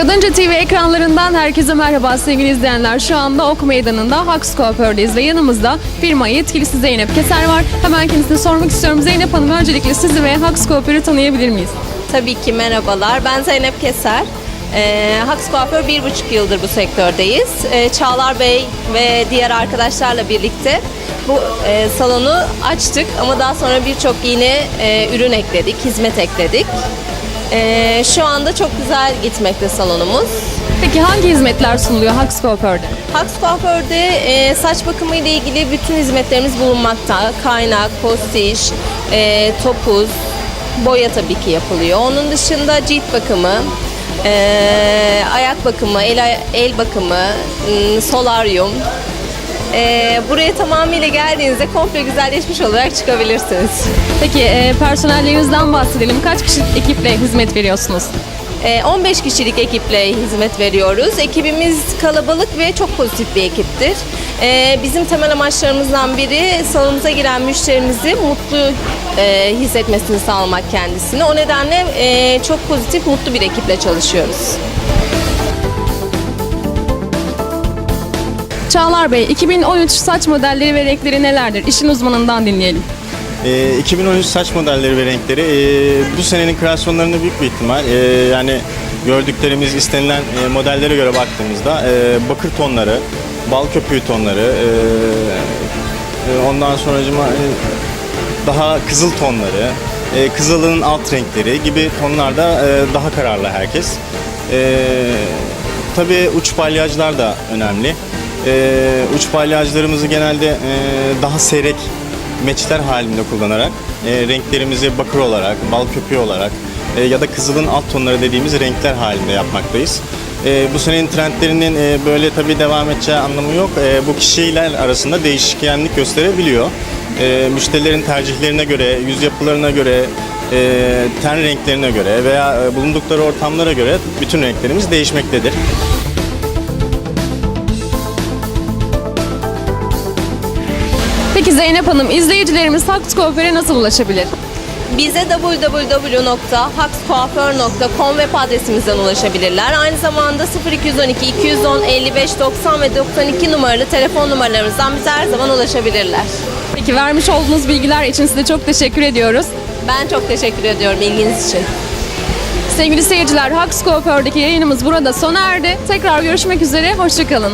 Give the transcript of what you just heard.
Kadınca TV ekranlarından herkese merhaba sevgili izleyenler. Şu anda Ok Meydanı'nda Haks Kuaför'deyiz ve yanımızda firma yetkilisi Zeynep Keser var. Hemen kendisine sormak istiyorum. Zeynep Hanım öncelikle sizi ve Haks Kuaför'ü tanıyabilir miyiz? Tabii ki merhabalar. Ben Zeynep Keser. Ee, Haks Kuaför bir buçuk yıldır bu sektördeyiz. Ee, Çağlar Bey ve diğer arkadaşlarla birlikte bu e, salonu açtık ama daha sonra birçok yine e, ürün ekledik, hizmet ekledik. Ee, şu anda çok güzel gitmekte salonumuz. Peki hangi hizmetler sunuluyor Haks Kuaför'de? Haks Kuaför'de e, saç bakımı ile ilgili bütün hizmetlerimiz bulunmakta. Kaynak, postiş, e, topuz, boya tabii ki yapılıyor. Onun dışında cilt bakımı, e, ayak bakımı, el, el bakımı, m, solaryum. E, buraya tamamıyla geldiğinizde komple güzelleşmiş olarak çıkabilirsiniz. Peki e, personellerinizden bahsedelim. Kaç kişilik ekiple hizmet veriyorsunuz? Ee, 15 kişilik ekiple hizmet veriyoruz. Ekibimiz kalabalık ve çok pozitif bir ekiptir. Ee, Bizim temel amaçlarımızdan biri salonumuza giren müşterimizi mutlu e, hissetmesini sağlamak kendisini. O nedenle e, çok pozitif, mutlu bir ekiple çalışıyoruz. Çağlar Bey, 2013 saç modelleri ve renkleri nelerdir? İşin uzmanından dinleyelim. Ee, 2013 saç modelleri ve renkleri ee, bu senenin kreasyonlarında büyük bir ihtimal ee, yani gördüklerimiz istenilen ee, modellere göre baktığımızda ee, bakır tonları, bal köpüğü tonları, ee, ee, ondan sonracıma ee, daha kızıl tonları, ee, kızılın alt renkleri gibi tonlarda ee, daha kararlı herkes. Ee, tabii uç balyajlar da önemli. Ee, uç balyajlarımızı genelde ee, daha seyrek meçler halinde kullanarak e, renklerimizi bakır olarak, bal köpüğü olarak e, ya da kızılın alt tonları dediğimiz renkler halinde yapmaktayız. E, bu senenin trendlerinin e, böyle tabii devam edeceği anlamı yok. E, bu kişiler arasında değişkenlik gösterebiliyor. E, müşterilerin tercihlerine göre, yüz yapılarına göre, e, ten renklerine göre veya e, bulundukları ortamlara göre bütün renklerimiz değişmektedir. Peki Zeynep Hanım, izleyicilerimiz Haks Kuaför'e nasıl ulaşabilir? Bize www.hakskuaför.com web adresimizden ulaşabilirler. Aynı zamanda 0212 210 55 90 ve 92 numaralı telefon numaralarımızdan bize her zaman ulaşabilirler. Peki vermiş olduğunuz bilgiler için size çok teşekkür ediyoruz. Ben çok teşekkür ediyorum ilginiz için. Sevgili seyirciler, Haks Kuaför'deki yayınımız burada sona erdi. Tekrar görüşmek üzere, hoşçakalın.